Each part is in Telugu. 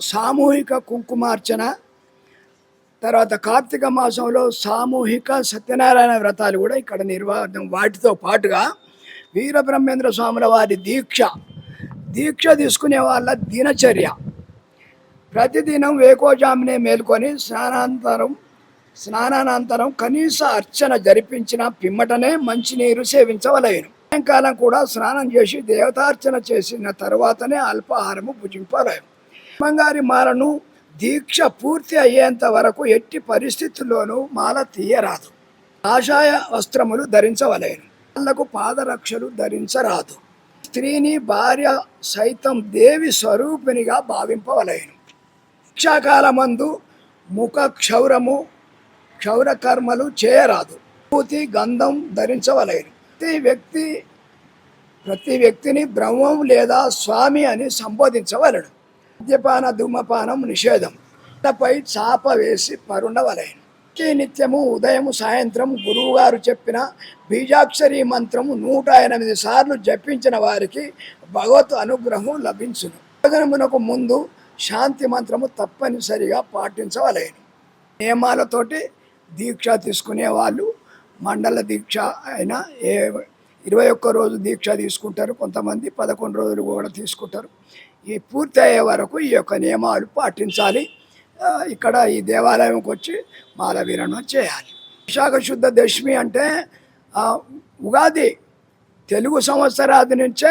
సామూహిక కుంకుమార్చన తర్వాత కార్తీక మాసంలో సామూహిక సత్యనారాయణ వ్రతాలు కూడా ఇక్కడ నిర్వహణ వాటితో పాటుగా వీరబ్రహ్మేంద్ర స్వాముల వారి దీక్ష. దీక్ష తీసుకునే వాళ్ళ దినచర్య. ప్రతిదినం వేకోజామునే మేల్కొని స్నానాంతరం స్నానానంతరం కనీస అర్చన జరిపించిన పిమ్మటనే మంచినీరు సేవించవలయను సాయంకాలం కూడా స్నానం చేసి దేవతార్చన చేసిన తర్వాతనే అల్పాహారము భుజింపలేము అమ్మగారి మాలను దీక్ష పూర్తి అయ్యేంత వరకు ఎట్టి పరిస్థితుల్లోనూ మాల తీయరాదు. కాషాయ వస్త్రములు ధరించవలేను. వాళ్ళకు పాదరక్షలు ధరించరాదు. స్త్రీని భార్య సైతం దేవి స్వరూపినిగా భావింపవలేను. శిక్షాకాలమందు ముఖ క్షౌరము క్షౌర కర్మలు చేయరాదు. పూతి గంధం ధరించవలేను. ప్రతి వ్యక్తి ప్రతి వ్యక్తిని బ్రహ్మం లేదా స్వామి అని సంబోధించవలడు మద్యపాన ధూమపానం నిషేధం. తపై చాప వేసి పరుండవలేను. ప్రతి నిత్యము ఉదయము సాయంత్రం గురువుగారు చెప్పిన బీజాక్షరి మంత్రము నూట ఎనిమిది సార్లు జపించిన వారికి భగవత్ అనుగ్రహం లభించును. భోజనమునకు ముందు శాంతి మంత్రము తప్పనిసరిగా పాటించవలేను. నియమాలతోటి దీక్ష తీసుకునే వాళ్ళు మండల దీక్ష అయినా ఏ ఇరవై ఒక్క రోజు దీక్ష తీసుకుంటారు. కొంతమంది పదకొండు రోజులు కూడా తీసుకుంటారు. ఈ పూర్తి అయ్యే వరకు ఈ యొక్క నియమాలు పాటించాలి. ఇక్కడ ఈ దేవాలయంకి వచ్చి మాలవీరణం చేయాలి. విశాఖ శుద్ధ దశమి అంటే ఉగాది తెలుగు సంవత్సరాది నుంచే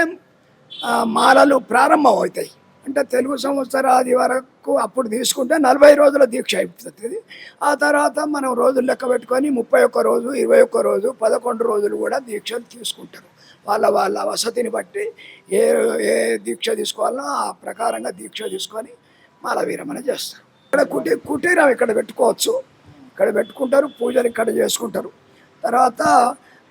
మాలలు ప్రారంభం అవుతాయి అంటే తెలుగు సంవత్సరాది వరకు అప్పుడు తీసుకుంటే నలభై రోజుల దీక్ష అయిపోతుంది. ఆ తర్వాత మనం రోజులు లెక్క పెట్టుకొని ముప్పై ఒక్క రోజు ఇరవై ఒక్క రోజు పదకొండు రోజులు కూడా దీక్షలు తీసుకుంటారు. వాళ్ళ వాళ్ళ వసతిని బట్టి ఏ ఏ దీక్ష తీసుకోవాలనో ఆ ప్రకారంగా దీక్ష తీసుకొని మాల విరమణ చేస్తారు. ఇక్కడ కుటీ కుటీరం ఇక్కడ పెట్టుకోవచ్చు. ఇక్కడ పెట్టుకుంటారు పూజలు ఇక్కడ చేసుకుంటారు. తర్వాత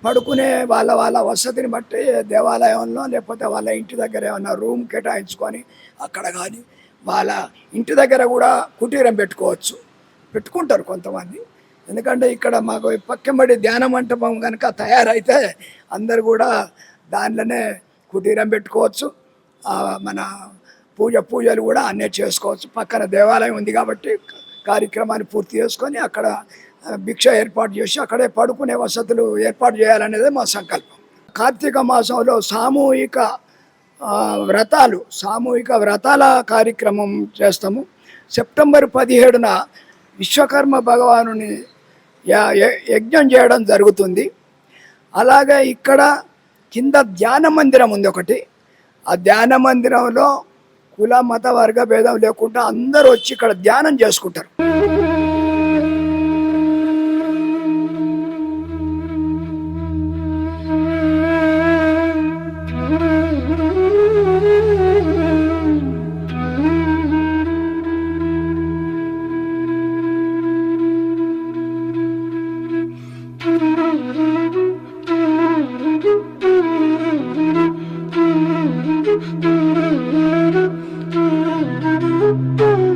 పడుకునే వాళ్ళ వాళ్ళ వసతిని బట్టి దేవాలయంలో లేకపోతే వాళ్ళ ఇంటి దగ్గర ఏమన్నా రూమ్ కేటాయించుకొని అక్కడ కానీ వాళ్ళ ఇంటి దగ్గర కూడా కుటీరం పెట్టుకోవచ్చు. పెట్టుకుంటారు కొంతమంది. ఎందుకంటే ఇక్కడ మాకు పక్కంబడి ధ్యాన మంటపం కనుక తయారైతే అందరు కూడా దానిలోనే కుటీరం పెట్టుకోవచ్చు మన పూజ పూజలు కూడా అన్నీ చేసుకోవచ్చు. పక్కన దేవాలయం ఉంది కాబట్టి కార్యక్రమాన్ని పూర్తి చేసుకొని అక్కడ భిక్ష ఏర్పాటు చేసి అక్కడే పడుకునే వసతులు ఏర్పాటు చేయాలనేదే మా సంకల్పం. కార్తీక మాసంలో సామూహిక వ్రతాలు సామూహిక వ్రతాల కార్యక్రమం చేస్తాము. సెప్టెంబర్ పదిహేడున విశ్వకర్మ భగవానుని యజ్ఞం చేయడం జరుగుతుంది. అలాగే ఇక్కడ కింద ధ్యాన మందిరం ఉంది ఒకటి. ఆ ధ్యాన మందిరంలో కుల మత వర్గ భేదం లేకుండా అందరూ వచ్చి ఇక్కడ ధ్యానం చేసుకుంటారు. thank you.